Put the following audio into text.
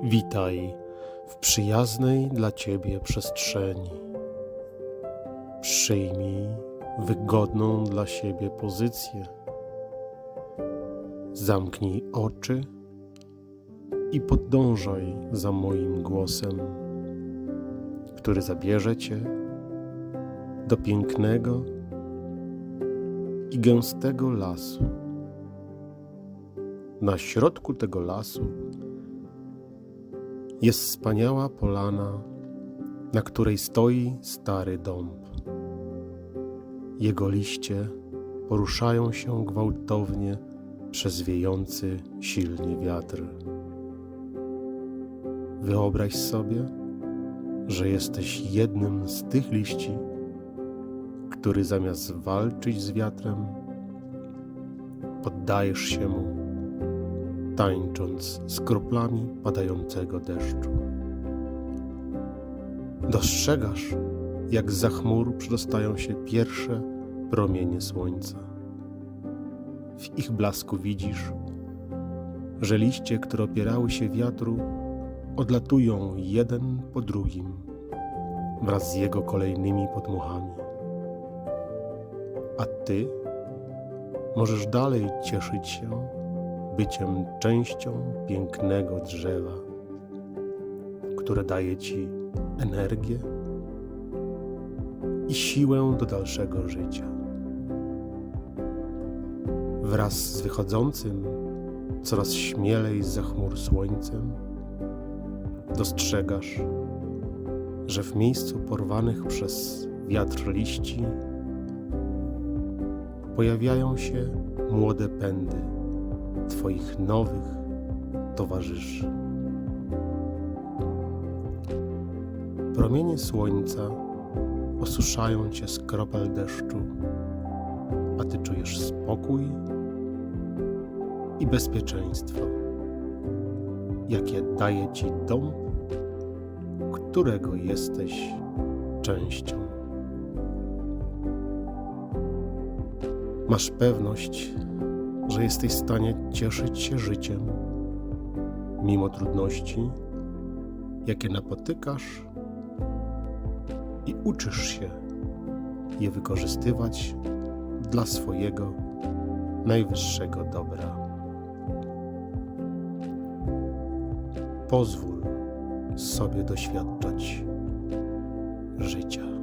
Witaj w przyjaznej dla Ciebie przestrzeni. Przyjmij wygodną dla siebie pozycję. Zamknij oczy i podążaj za moim głosem, który zabierze Cię do pięknego i gęstego lasu. Na środku tego lasu jest wspaniała polana, na której stoi stary dąb. Jego liście poruszają się gwałtownie przez wiejący silnie wiatr. Wyobraź sobie, że jesteś jednym z tych liści, który zamiast walczyć z wiatrem, poddajesz się mu, tańcząc z kroplami padającego deszczu. Dostrzegasz, jak za chmur przedostają się pierwsze promienie słońca. W ich blasku widzisz, że liście, które opierały się wiatru, odlatują jeden po drugim wraz z jego kolejnymi podmuchami. A ty możesz dalej cieszyć się byciem częścią pięknego drzewa, które daje ci energię i siłę do dalszego życia. Wraz z wychodzącym coraz śmielej z chmur słońcem, dostrzegasz, że w miejscu porwanych przez wiatr liści pojawiają się młode pędy Twoich nowych towarzyszy. Promienie słońca osuszają cię z kropel deszczu, a ty czujesz spokój i bezpieczeństwo, jakie daje ci dom, którego jesteś częścią. Masz pewność, że jesteś w stanie cieszyć się życiem, mimo trudności, jakie napotykasz, i uczysz się je wykorzystywać dla swojego najwyższego dobra. Pozwól sobie doświadczać życia.